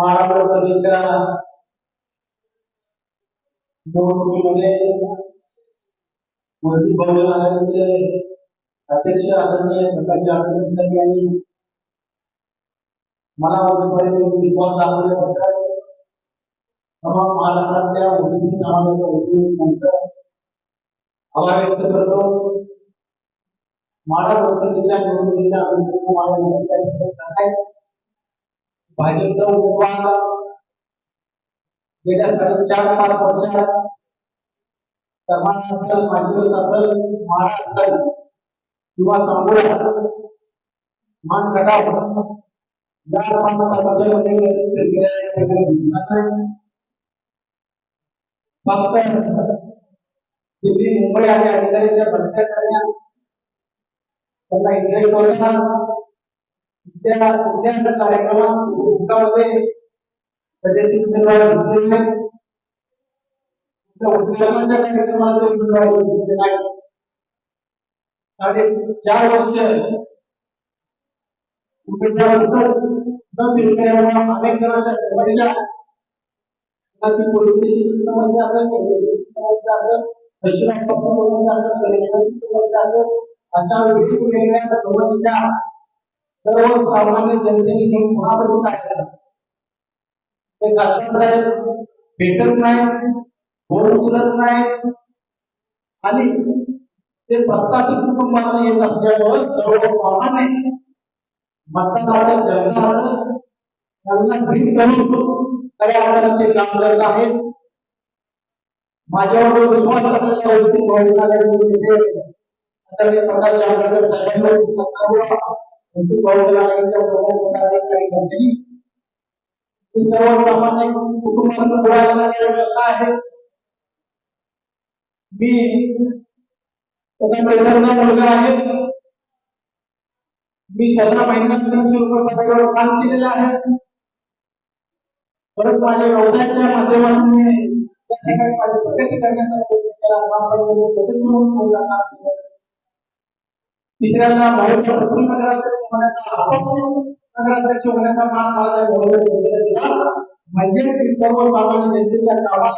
महाराष्ट्र निवडणुकीमध्ये बहुजन आघाडीचे अध्यक्ष आदरणीय प्रकाश जावडेकर साहेब यांनी मला उमेदवारी विश्वास दाखवल्याबद्दल तमाम महाराष्ट्रातल्या ओबीसी समाजाच्या वतीने आभार व्यक्त करतो. माढा लोकसभेच्या निवडणुकीच्या अनुषंगाने मला सांगायचं भाजपचा उमेदवार गेल्या साडेचार पाच वर्षात कर्नाटक असेल माशिरस असेल महाराष्ट्र असेल किंवा सांगोला मान गटाव या पाच तालुक्यामध्ये दिसणार नाही फक्त दिल्ली मुंबई आणि अधिकाऱ्याच्या बदल्या दरम्यान त्यांना इंग्रज बोलणार त्या कुठल्याच कार्यक्रमात उमेदवार दिसले कार्यक्रमात उमेदवार दिसले नाही. साडे चार वर्ष उमेदवार न फिरल्यामुळे अनेक जणांच्या समस्या कोणाची पोलिटिशियनची समस्या असेल समस्या असेल पश्चिम समस्या असेल समस्या असेल अशा वेगवेगळ्या समस्या सर्वसामान्य जनतेने घेऊन कोणापासून काय ते करतात नाही. भेटत नाही. फोन उचलत नाही. आणि ते प्रस्थापित कुटुंबात येत असल्यामुळे सर्वसामान्य मतदानाच्या जनता त्यांना भेट करून खऱ्या अर्थाने ते काम करत आहेत. माझ्यावर विश्वास टाकलेल्या व्यक्ती बहुजनाकडे तिथे आदरणीय प्रकाश जावडेकर साहेबांनी म्हणजे सर्वसामान्य कुटुंबातून आहे. मी मुलगा आहे. मी महिन्यात तीनशे रुपये काम केलेलं आहे. परत माझ्या व्यवसायाच्या माध्यमातून मी त्या ठिकाणी माझी प्रगती करण्याचा प्रयत्न केला. म्हणून काम केलं. तिसऱ्यांदा भारतच्या प्रथम नगराध्यक्ष होण्याचा नगराध्यक्ष होण्याचा मान मला त्या म्हणजे मी सर्वसामान्य जनतेच्या कामाला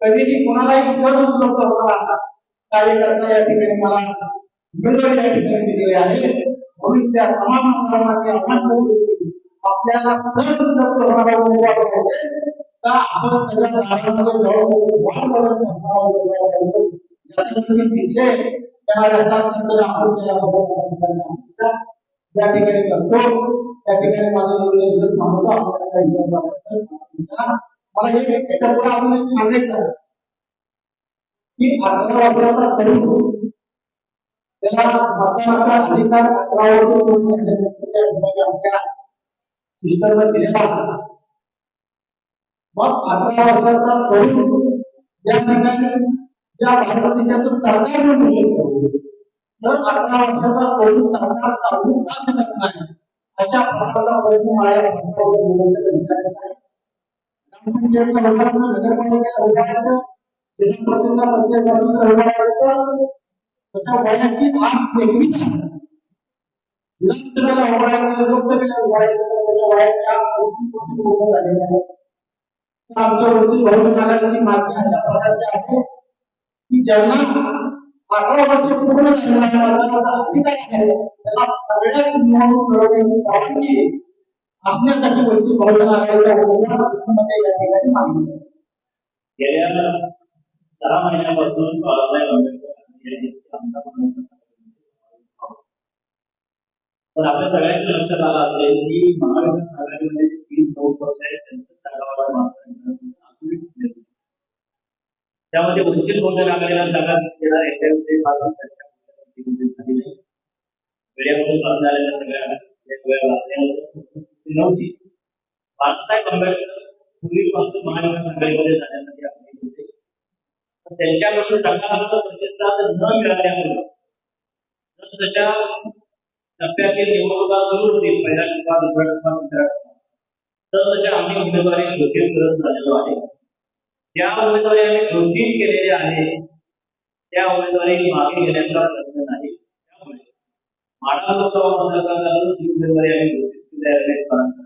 कधीही कोणालाही सण उपलब्ध होणार कार्यकर्ता या ठिकाणी मला उमेदवारी या ठिकाणी दिलेली आहे. म्हणून त्या तमाम आव्हान आपल्याला उपलब्ध होणारा उमेदवार का आपण त्याच्या दारामध्ये जाऊन वाट बघत बसणार याचा आपण त्याला बघायला या ठिकाणी करतो त्या ठिकाणी माझा मुलगा इज्जत मानतो आपल्याला काही मला हे त्याच्यापुढे आपण एक सांगायचं की अठरा वर्षाचा तरुण त्याला मतदानाचा अधिकार अठरा वर्ष पूर्ण झाल्यानंतर आमच्या सिस्टरनं दिलेला मग अठरा वर्षाचा तरुण या ठिकाणी या भारत देशाचं सरकार म्हणू शकतो. तर अठरा वर्षाचा कोणी सरकार चालू का शकत नाही अशा प्रकारचा प्रश्न मला या विचारायचा आहे. ग्रामपंचायतला नगरपालिकेला जिल्हा परिषदला पंचायत समितीला त्याच्या वयाची आठ विधानसभेला उभारायचं लोकसभेला उभारायचं त्याच्या आमच्या वरती बहुजन आघाडीची मागणी अशा प्रकारची आहे. की ज्यांना अठरा वर्ष पूर्ण झालेला मतदानाचा अधिकार आहे त्याला सगळ्याच निवडणूक लढवण्याची परवानगी असण्यासाठी वंचित बहुजन आघाडीच्या उमेदवारांमध्ये या ठिकाणी मागणी गेल्या सहा महिन्यापासून बाळासाहेब आंबेडकर यांनी तर आपल्या सगळ्यांच्या लक्षात आलं असेल की महाविकास आघाडीमध्ये जे तीन प्रमुख पक्ष आहेत त्यांचं जागावाटप मात्र त्यामध्ये वंचित बहुजन आघाडीला जागा देणार याच्याविषयी चर्चा झाली नाही. मीडियामधून सगळ्या नव्हती. बाळासाहेब आंबेडकर पूर्वीपासून महाविकास आघाडीमध्ये जाण्यासाठी आग्रही होते. त्यांच्याकडून सकारात्मक प्रतिसाद न मिळाल्यामुळे जर तशा टप्प्यातील निवडणुका सुरू होतील पहिला टप्पा दुसरा टप्पा तिसरा टप्पा तर तशा आम्ही उमेदवारी घोषित करत झालेलो आहे. ज्या उमेदवारी आम्ही घोषित आहे त्या उमेदवारी मागे घेण्याचा प्रश्न नाही. त्यामुळे माढा लोकसभा मतदारसंघातून जी उमेदवारी आम्ही घोषित केली आहे रमेश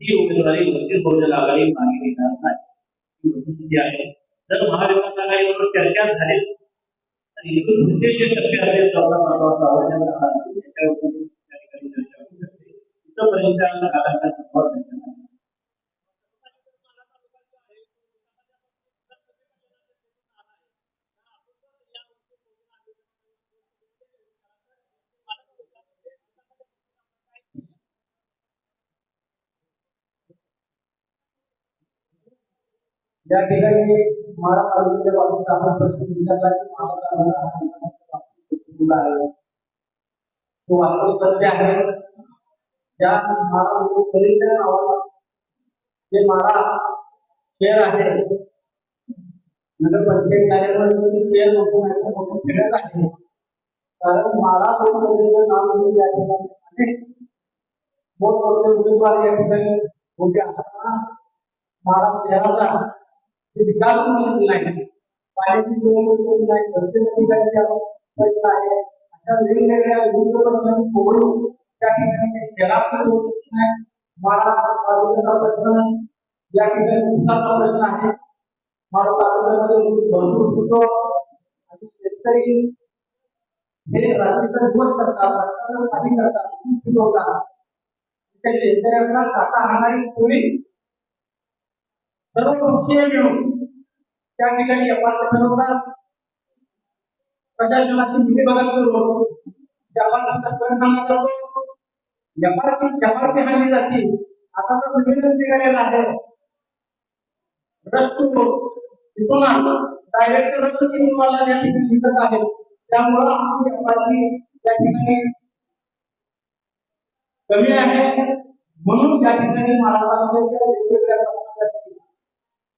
ही उमेदवारी वंचित बहुजन आघाडी मागे घेणार नाही. ही आहे. जर महाविकास आघाडीबरोबर चर्चा झालीच तर इथून पुढचे जे टप्पे आहेत चौदा पंधरा सहा त्याच्यावर त्या ठिकाणी चर्चा होऊ शकते. इथपर्यंतच्या संपर्क त्यांच्या या ठिकाणी माळा तालुक्याच्या बाबतीत आपण प्रश्न विचारला की माळा तालुका आहे. तो वास्तव सत्य आहे. त्या माळा सरिसर नावाला जे माळा शेअर आहे नगरपंचायत झाल्यामुळे शेअर नको नाही तर मोठं खेडच आहे. कारण माळा लोकसभेचं नाव घेऊन या ठिकाणी अनेक मोठमोठे उमेदवार या ठिकाणी उभे असताना माळा शहराचा जे विकास होऊ शकला नाही पाण्याची सोय होऊ शकली नाही रस्त्याच्या ठिकाणी ज्या प्रश्न आहे अशा वेगवेगळ्या विविध प्रश्नांची सोडवणूक त्या ठिकाणी ते शहरात होऊ शकत नाही माळा तालुक्याचा प्रश्न या ठिकाणी ऊसाचा प्रश्न आहे माळा तालुक्यामध्ये ऊस भरपूर पिकतो आणि शेतकरी हे रात्रीचा दिवस करतात रात्रीचं पाणी करतात ऊस पिकवतात त्या शेतकऱ्याचा काटा हाणारी टोळी सर्व पक्षीय मिळून त्या ठिकाणी अपार्ट ठरवतात प्रशासनाशी मिलीबघत करून व्यापाराचा कर आणला जातो व्यापार व्यापार हाणली जाते. आता तर नवीनच निघालेला आहे रस्तो. तिथून डायरेक्ट रस्त तुम्हाला या ठिकाणी विकत आहे. त्यामुळं आपली व्यापारी त्या ठिकाणी कमी आहे. म्हणून त्या ठिकाणी माळा तालुक्याच्या वेगवेगळ्या प्रश्नासाठी जर मला माळा तालुक्यातल्या माळाच्या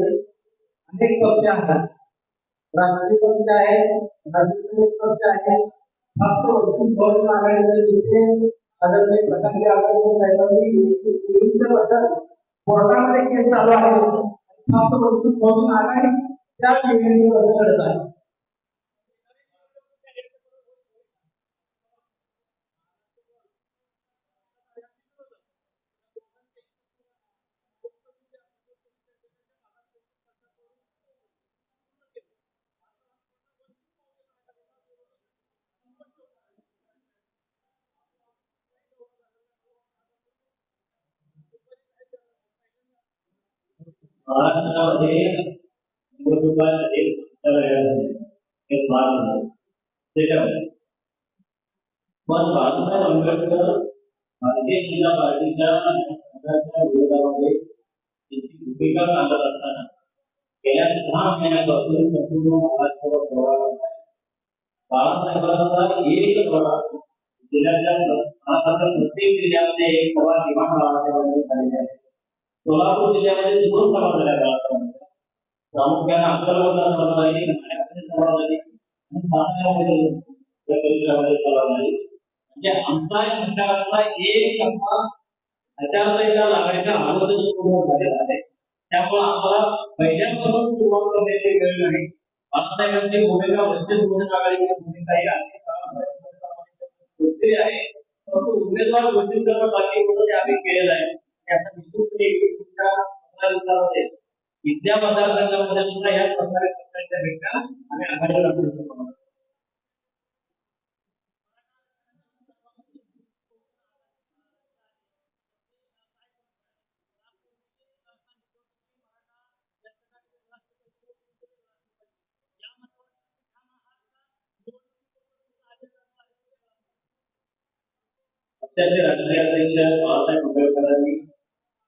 अनेक पक्ष आहेत राष्ट्रीय पक्ष आहे राज्य पक्ष आहे. फक्त वंचित बहुजन आघाडीचे नेते आदरणीय प्रकाश आंबेडकर साहेबांनी बद्दल कोर्टामध्ये केस चालू आहे. फक्त वंचित बहुजन आघाडीच त्या योजनेच्या बद्दल लढत आहे. महाराष्ट्रामध्ये निवडणुका एक पक्षाला झाल्या एक मार्च झाला त्याच्यामध्ये पण बाळासाहेब आंबेडकर भारतीय जनता पार्टीच्या सरकारच्या विरोधामध्ये त्यांची भूमिका सांगत असताना गेल्या सहा महिन्यापासून संपूर्ण महाराष्ट्रावर दौरा करत आहे बाळासाहेबांचा एक दौरा जिल्ह्याच्या महाराष्ट्राच्या प्रत्येक जिल्ह्यामध्ये एक सभा किमान बाळासाहेबांनी झालेली आहे सोलापूर जिल्ह्यामध्ये दोन सभा झाल्या बाळासाहेबांच्या. प्रामुख्याने अक्कलकोटला सभा झाली ठाण्यामध्ये सभा झाली आणि साताऱ्यामध्ये परिसरामध्ये सभा झाली. म्हणजे आमचा प्रचाराचा एक टप्पा आचारसंहिता लागायच्या अगोदर पूर्ण झालेला आहे. त्यामुळे आम्हाला पहिल्यापासून सुरुवात करण्याची वेळ नाही. बाळासाहेबांची भूमिका वंचित बहुजन आघाडीची भूमिका ही आहे परंतु उमेदवार घोषित करणं बाकी होतं ते आम्ही केलेलं आहे. आणि आता निश्चितपणे पुढच्या पंधरा मतदारसंघामध्ये सुद्धा या प्रकारे पक्षांच्या पेक्षा आम्ही आघाडीवर असू पक्षाचे राष्ट्रीय अध्यक्ष बाळासाहेब आंबेडकरांनी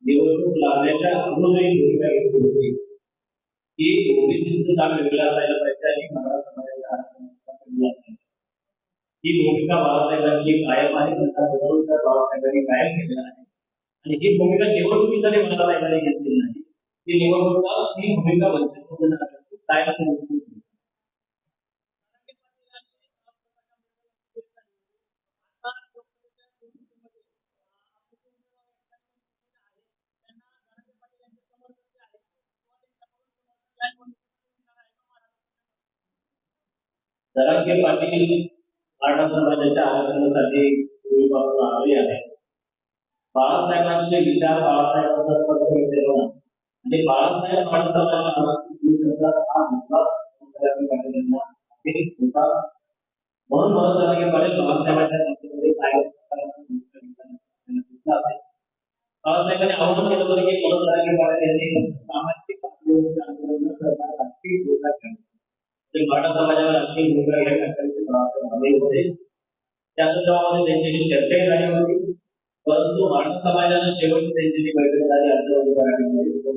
निवडणूक लागण्याच्या अगोदर एक भूमिका घेतली होती. की ओबीसीचं जाग वेगळं असायला पाहिजे आणि मराठा समाजाच्या आरक्षणाचा ही भूमिका बाळासाहेबांची कायम आहे त्यांचा गौरवचा बाळासाहेबांनी कायम केलेला आहे. आणि ही भूमिका निवडणुकीसाठी मला साहेबांनी घेतलेली नाही. ही निवडणुका ही भूमिका वंचित बहुजन जरांगे पाटील मराठा समाजाच्या आरक्षणासाठी पूर्वीपासून आग्रही आहे बाळासाहेबांचे विचार बाळासाहेबांचा स्पष्ट केले आणि बाळासाहेब मराठा समाजाला आरक्षण देऊ शकतात हा विश्वास जरांगे पाटील यांना होता. म्हणून मला जरांगे पाटील बाळासाहेबांच्या नेतृत्वामध्ये कायम सकारात्मक दिसला असेल. बाळासाहेबांनी आवाहन केलं होतं की मनोज जरांगे पाटील यांनी सामाजिक आंदोलन न करता राजकीय भूमिका घ्यावी ते मराठा समाजाला राजकीय भूमिका घ्यावी बाळासाहेब आग्रही होते. त्या संदर्भामध्ये त्यांच्याशी चर्चाही झाली होती. परंतु मराठा समाजानं शेवटची त्यांची जी बैठक झाली अर्थमंत्री तो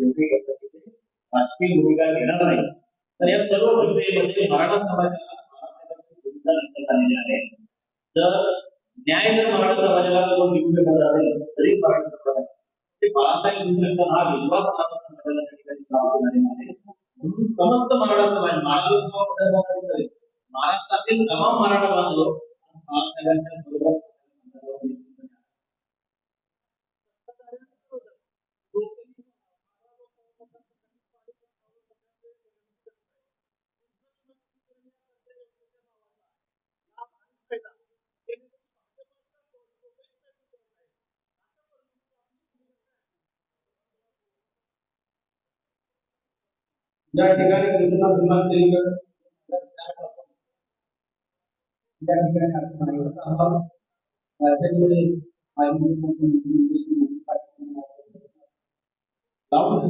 राजकीय भूमिका घेणार नाही. तर या सर्व प्रक्रियेमध्ये मराठा समाजाला भूमिका लक्षात आलेली आहे. तर न्याय जर मराठा समाजाला कोण देऊ शकत असेल तरी मराठा समाजाला ते बाळासाहेब देऊ शकतात हा विश्वास मराठा समाजाला त्या ठिकाणी प्राप्त झालेला आहे. म्हणून समस्त मराठा समाज महाराष्ट्र महाराष्ट्रातील तमाम मराठा बांधव बाळासाहेबांच्या बरोबर या ठिकाणी कृष्णा विमानतळीवर या ठिकाणी आपण राज्याचे माजी मुख्यमंत्री लावून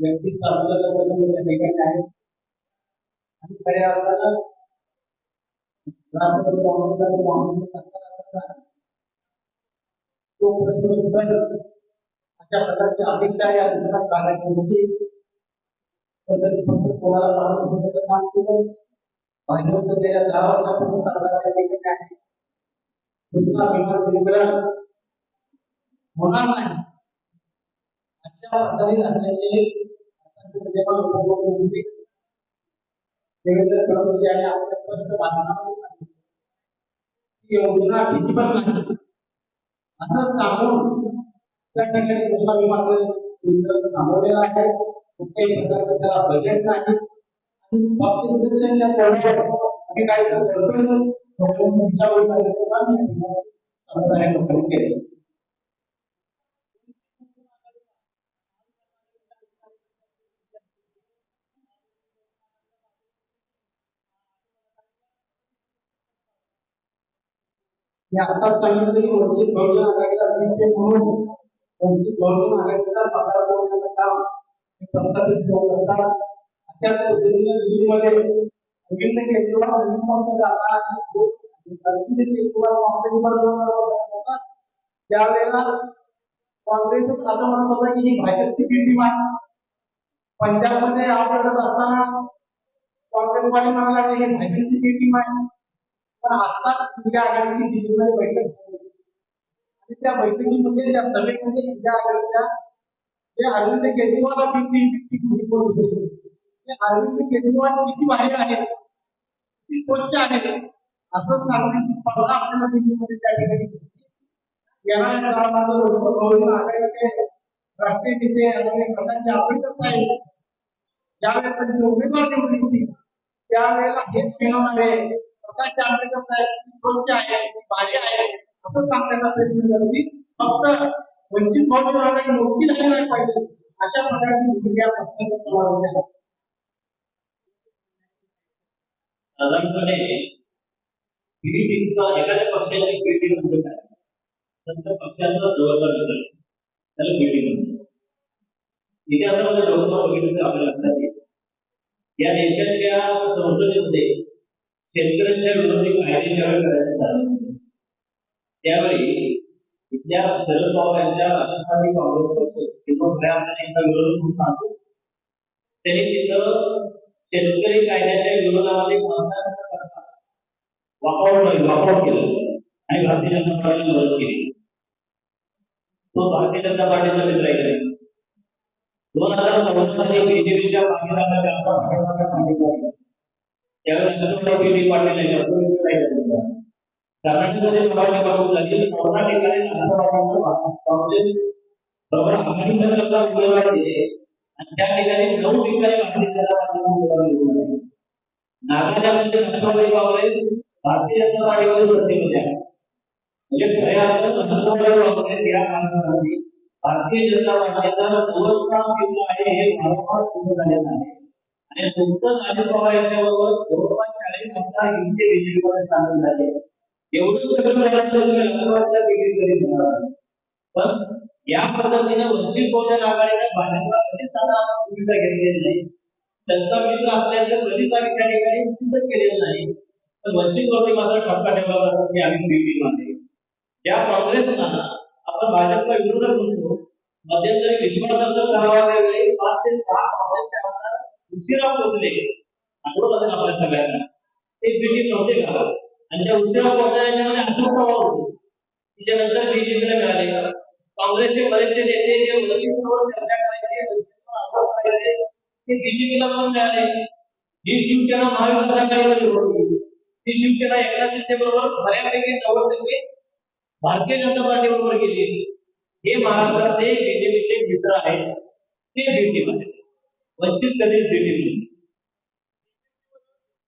त्या ठिकाणी आहे. आणि खऱ्या अर्थानं राष्ट्रपती काँग्रेस आणि काँग्रेसचं सरकार असताना तो प्रश्न सुद्धा अशा प्रकारची अपेक्षा आहे. या दुसऱ्या कार्यक्रमाची भाजपचं गेल्या दहा वर्षापासून सरकार या ठिकाणी आहे होणार नाही अशा प्रकारे राज्याचे उपमुख्यमंत्री देवेंद्र फडणवीस यांनी आपल्या स्पष्ट भाषणामध्ये की योजना नाही असं सांगून त्या ठिकाणी कृष्णा विमान थांबवलेला आहे. कुठल्याही प्रकारचं त्याला बजेट नाही. फक्त इलेक्शनच्या तोंडावर आम्ही काय करण्याचं काम समुदाय लोकांनी केलं. मी आताच सांगितलं की वंचित बहुजन आघाडीला म्हणून वंचित बहुजन आघाडीचा पगार बोलण्याचं काम प्रस्थापित होत असतात अशाच पद्धतीने दिल्लीमध्ये अरविंद केजरीवाल नवीन पक्ष जाता अरविंद केजरीवाल काँग्रेस त्यावेळेला काँग्रेसच असं म्हणत होता की ही भाजपची टीम आहे. पंजाबमध्ये आपल्याकडे असताना काँग्रेसवाले म्हणायला लागले ही भाजपची पी टीम आहे. पण आता इंडिया आघाडीची दिल्लीमध्ये बैठक झाली. आणि त्या बैठकीमध्ये त्या सभेमध्ये इंडिया आघाडीच्या जे अरविंद केजरीवाल आपली रिपोर्ट होते. ते अरविंद केजरीवाल किती भारी आहे. किती स्वच्छ आहे. असं सांगण्याची स्पर्धा आपल्याला दिल्लीमध्ये त्या ठिकाणी दिसते. येणाऱ्या काळामध्ये लोकसभा बहुजन आघाडीचे राष्ट्रीय नेते आदरणीय प्रकाश आंबेडकर साहेब ज्यावेळेस त्यांची उमेदवार निवडली होती त्यावेळेला हेच फिरवणारे प्रकाश आंबेडकर साहेब स्वच्छ आहे भारी आहे असं सांगण्याचा प्रयत्न करतील. फक्त वंचित बहुजनाला ही मोठी झाली पाहिजे अशा प्रकारची भूमिका पुस्तकात करावी आहे साधारणपणे पीडीपीचा एखाद्या पक्षाची पीडी म्हणजे काय? तर त्या पक्षाचा जवळचा घटक त्याला पीडी म्हणतात. इतिहासामध्ये जवळचा बघितलं तर आपल्या लक्षात येईल. या देशाच्या संसदेमध्ये शेतकऱ्यांच्या विरोधी कायदे ज्यावेळी करायचे झाले त्यावेळी इथल्या शरद पवार यांच्या राष्ट्रवादी काँग्रेस पक्ष किंवा खऱ्या विरोध म्हणून सांगतो त्यांनी तिथं शेतकरी कायद्याच्या विरोधामध्ये मतदान करता वॉकआउट वॉकआउट केलं आणि भारतीय जनता पार्टीला मदत केली. तो भारतीय जनता पार्टीचा मित्र आहे दोन हजार चौदा मध्ये बीजेपीच्या मागे लागणारे आमचा पाठिंबा त्यावेळेस छत्रपती पाटील यांच्या निवडणूक चौदा ठिकाणी काँग्रेस बरोबर उमेदवार दिले आणि त्या ठिकाणी नऊ ठिकाणी भारतीय जनता उमेदवार निवडून आले. नागालँडमध्ये राष्ट्रवादी काँग्रेस भारतीय जनता पार्टीमध्ये सत्तेमध्ये आहे म्हणजे खऱ्या अर्थानं राष्ट्रवादी काँग्रेस या काळामध्ये भारतीय जनता पार्टीचा आहे हे वारंवार सिद्ध झालेलं आहे. आणि नुकतंच अजित पवार यांच्याबरोबर जवळपास चाळीस आमदार हिंदी सामील झाले. एवढं पण या पद्धतीने वंचित बहुजन आघाडीने भाजपला कधीच सकारात्मक भूमिका घेतलेली नाही. त्यांचा मित्र असल्याचं कधीच आम्ही त्या ठिकाणी सिद्ध केलेलं नाही. तर वंचित वरती मात्र ठपका ठेवला जातो की आम्ही बीपी मानले ज्या काँग्रेसला आपण भाजपला विरोधक म्हणतो मध्यंतरी विश्वासदर्शक ठरावाच्या वेळी पाच ते सहा काँग्रेसचे आमदार उशिरा पोहोचले. आठवत असेल आपल्या सगळ्यांना. ते बीटी नव्हते का आणि त्या उशिरा पोहोचण्यामध्ये अशोक पवार होते. त्याच्यानंतर बीजेपीला मिळाले. काँग्रेसचे बरेचसे नेते जे वंचितवर चर्चा करायचे ते बीजेपीला पण मिळाले. जी शिवसेना महाविकास आघाडीवर होती ती शिवसेना एकनाथ शिंदे बरोबर बऱ्यापैकी नव्वद टक्के भारतीय जनता पार्टी बरोबर गेली. हे महाराष्ट्रातले बीजेपीचे मित्र आहेत. ते बीजेपी वंचित कधीच बीजेपी